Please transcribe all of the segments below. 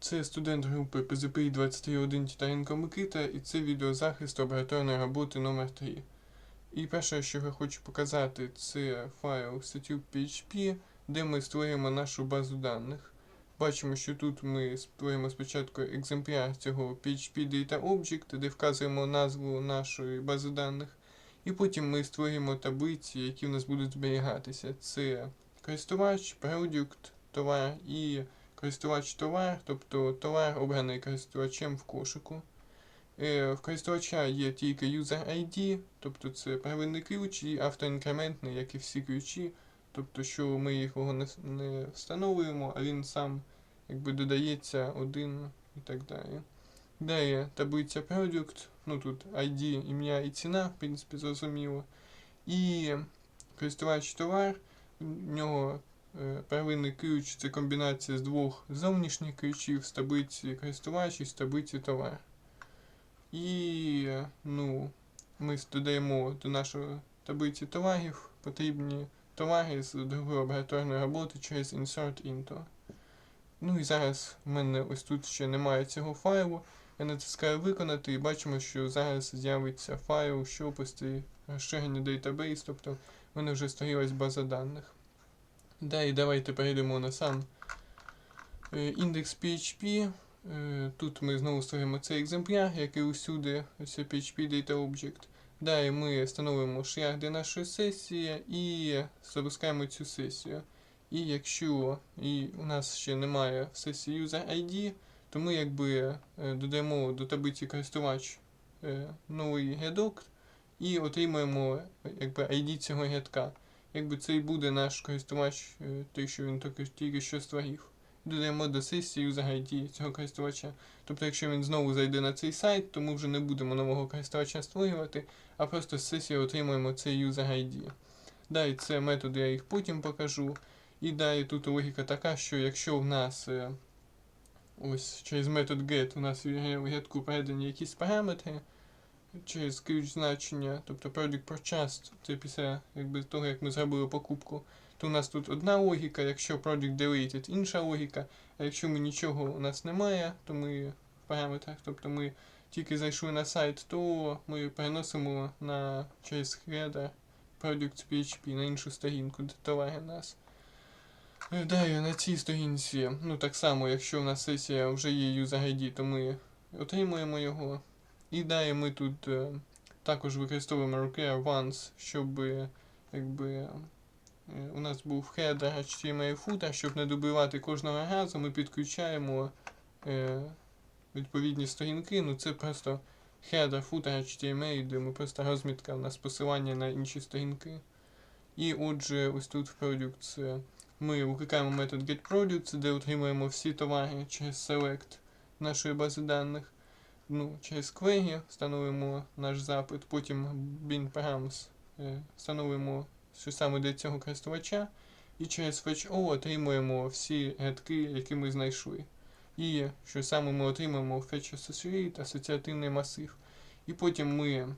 Це студент групи ПЗПІ 21 Тітаренко Микита, і це відеозахист лабораторної роботи номер 3 І перше, що я хочу показати, це файл statu PHP, де ми створюємо нашу базу даних. Бачимо, що тут ми створюємо спочатку екземпляр цього PHP Data Object, де вказуємо назву нашої бази даних. І потім ми створюємо таблиці, які в нас будуть зберігатися. Це користувач, продукт, товар і користувач товар, тобто товар обраний користувачем в кошику. Е, В користувача є тільки user ID, тобто це первинний ключ і автоінкрементний, як і всі ключі, тобто що ми його не, встановлюємо, а він сам якби додається один і так далі. Далі таблиця product, ну тут ID, ім'я і ціна, в принципі, зрозуміло. І користувач товар, в нього Первинний ключ це комбінація з двох зовнішніх ключів з таблиці користувач і з таблиці товар. І е, ну, ми додаємо до нашої таблиці товарів потрібні товари з другої лабораторної роботи через insert into. Ну і зараз в мене ось тут ще немає цього файлу. Я натискаю виконати і бачимо, що зараз з'явиться файл, що пусти розширення database, тобто в мене вже створилась база даних. Да, і давайте перейдемо на сам е, індекс PHP. Е, Тут ми знову створимо цей екземпляр, як і усюди, це PHP Data Object. Далі ми встановимо шлях для нашої сесії і запускаємо цю сесію. І якщо і у нас ще немає в сесії user ID, то ми якби е, додаємо до таблиці користувач е, новий рядок і отримуємо е, якби ID цього рядка якби це і буде наш користувач, е, той, що він тільки, що створив. Додаємо до сесії ID цього користувача. Тобто, якщо він знову зайде на цей сайт, то ми вже не будемо нового користувача створювати, а просто з сесії отримуємо цей user ID. Далі це методи, я їх потім покажу. І далі тут логіка така, що якщо в нас е, ось через метод get у нас в рядку передані якісь параметри, через ключ значення, тобто product purchased, це після якби, того, як ми зробили покупку, то у нас тут одна логіка, якщо product deleted інша логіка, а якщо ми нічого у нас немає, то ми в параметрах, тобто ми тільки зайшли на сайт, то ми переносимо на через header product PHP на іншу сторінку, де товари нас. Далі на цій сторінці, ну так само, якщо в нас сесія вже є user ID, то ми отримуємо його. І далі ми тут е, також використовуємо require once, щоб якби, е, у нас був header HTML footer, щоб не добивати кожного разу, ми підключаємо е, відповідні сторінки. Ну це просто header footer HTML, де ми просто розмітка у нас посилання на інші сторінки. І отже, ось тут в Products е, ми викликаємо метод getProducts, де отримуємо всі товари через select нашої бази даних ну, через query встановимо наш запит, потім bin params е, встановимо, що саме для цього користувача, і через fetch-all отримуємо всі рядки, які ми знайшли. І що саме ми отримаємо fetch associate, асоціативний масив. І потім ми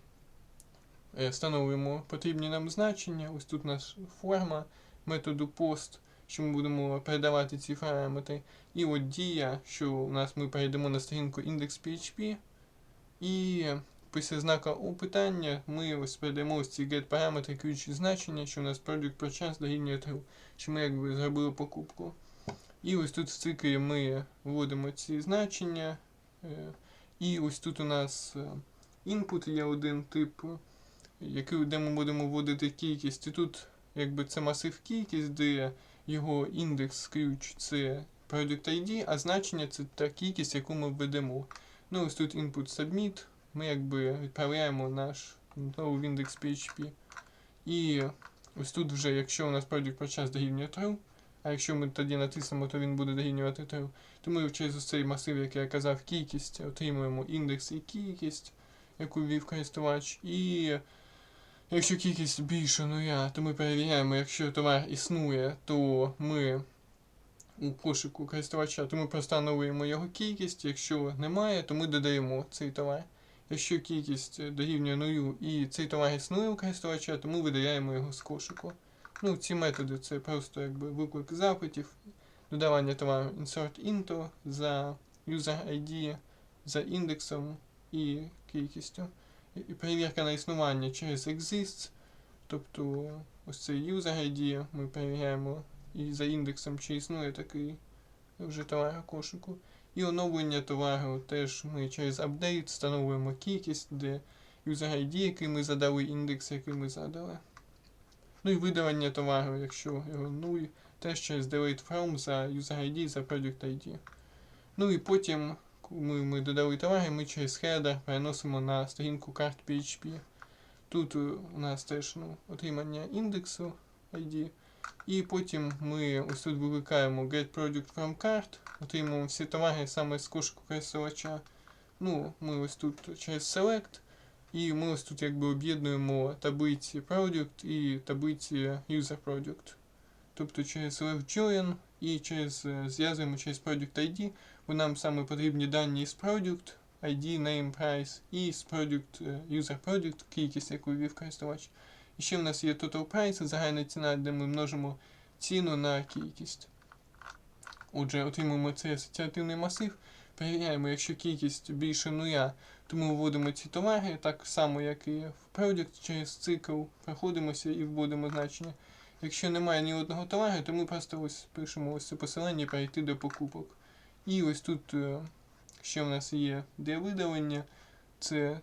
е, встановимо потрібні нам значення. Ось тут у нас форма методу post, що ми будемо передавати ці параметри. І от дія, що у нас ми перейдемо на сторінку index.php, і після знака питання ми ось передаємо ось ці get параметри ключі значення, що у нас product purchase дорівнює true, що ми якби зробили покупку. І ось тут в циклі ми вводимо ці значення. е, І ось тут у нас е, input є один тип, який, де ми будемо вводити кількість. І тут якби це масив кількість, де його індекс ключ це product ID, а значення це та кількість, яку ми введемо. Ну, ось тут input submit, ми якби відправляємо наш знову в індекс PHP. І ось тут вже, якщо у нас product per час дорівнює true, а якщо ми тоді натиснемо, то він буде дорівнювати true, то ми через цей масив, як я казав, кількість, отримуємо індекс і кількість, яку ввів користувач. І якщо кількість більше нуля, то ми перевіряємо, якщо товар існує, то ми у кошику користувача, то ми простановуємо його кількість. Якщо немає, то ми додаємо цей товар. Якщо кількість дорівнює нулю і цей товар існує у користувача, то ми видаляємо його з кошику. Ну, ці методи це просто якби виклик запитів, додавання товару insert into за user ID за індексом і кількістю. Перевірка існування через exists, тобто ось цей user ID ми перевіряємо і за індексом, чи існує такий вже товар у кошику. І оновлення товару теж ми через апдейт встановлюємо кількість, де user ID, який ми задали, індекс, який ми задали. Ну і видалення товару, якщо його нуль, теж через delete from за user ID, за product ID. Ну і потім, ми, ми додали товари, ми через header переносимо на сторінку карт PHP. Тут е, у нас теж ну, отримання індексу ID. І потім ми ось тут викликаємо get product from cart, отримуємо всі товари саме з кошику користувача. Ну, ми ось тут через select, і ми ось тут якби об'єднуємо таблиці product і таблиці user product. Тобто через left і через е, зв'язуємо через product ID, бо нам саме потрібні дані з product, ID, name, price і з product, е, user product, кількість, яку ввів користувач. І ще в нас є total price, загальна ціна, де ми множимо ціну на кількість. Отже, отримуємо цей асоціативний масив, перевіряємо, якщо кількість більше нуля, то ми вводимо ці товари, так само, як і в Product, через цикл проходимося і вводимо значення. Якщо немає ні одного товару, то ми просто ось пишемо ось це посилання перейти до покупок. І ось тут е, ще в нас є для видалення, це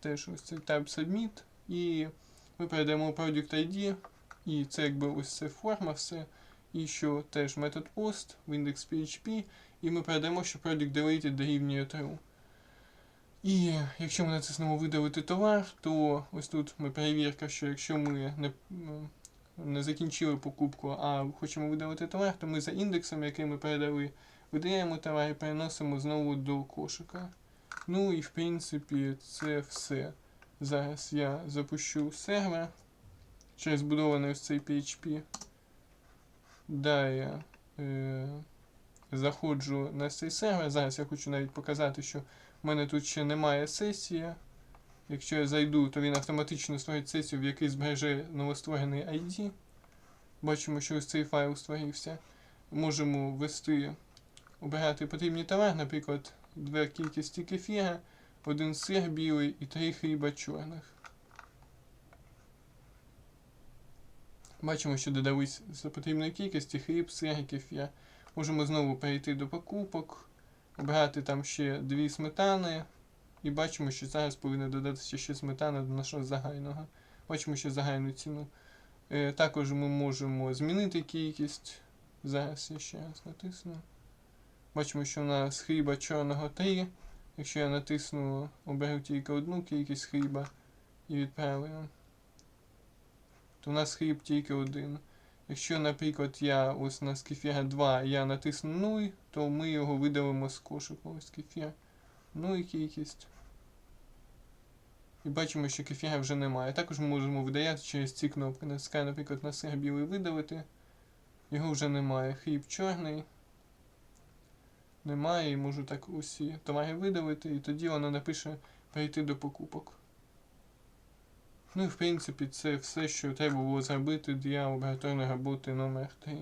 теж ось цей Tab Submit, і ми передаємо Product ID, і це якби ось це форма, все. І що теж метод post в індекс і ми передаємо, що product deleted дорівнює true. І якщо ми натиснемо видалити товар, то ось тут ми перевірка, що якщо ми не, не закінчили покупку, а хочемо видалити товар, то ми за індексом, який ми передали, видаляємо товар і переносимо знову до кошика. Ну і в принципі це все. Зараз я запущу сервер через будований ось цей PHP. Далі е, заходжу на цей сервер. Зараз я хочу навіть показати, що в мене тут ще немає сесії. Якщо я зайду, то він автоматично створить сесію, в якій збереже новостворений ID. Бачимо, що ось цей файл створився. Можемо ввести, обирати потрібні товар, наприклад, дві кількості кефіра, один сир білий і три хліба чорних. Бачимо, що додались за потрібної кількості хліб, сир і кефір. Можемо знову перейти до покупок, обрати там ще дві сметани. І бачимо, що зараз повинна додатися ще сметана до нашого загального. Бачимо ще загальну ціну. Е, також ми можемо змінити кількість. Зараз я ще раз натисну. Бачимо, що у нас хліба чорного 3. Якщо я натисну, оберу тільки одну кількість хліба і відправлю, то у нас хліб тільки один. Якщо, наприклад, я ось на кефіра 2 я натисну 0, то ми його видалимо з кошику. Ось кефір. Ну і кількість. І бачимо, що кефіра вже немає. Також ми можемо видаляти через ці кнопки. Натискаю, наприклад, на сир білий видалити. Його вже немає. Хліб чорний. Немає, і можу так усі товари видалити, і тоді вона напише перейти до покупок. Ну і в принципі це все, що треба було зробити для лабораторної роботи номер 3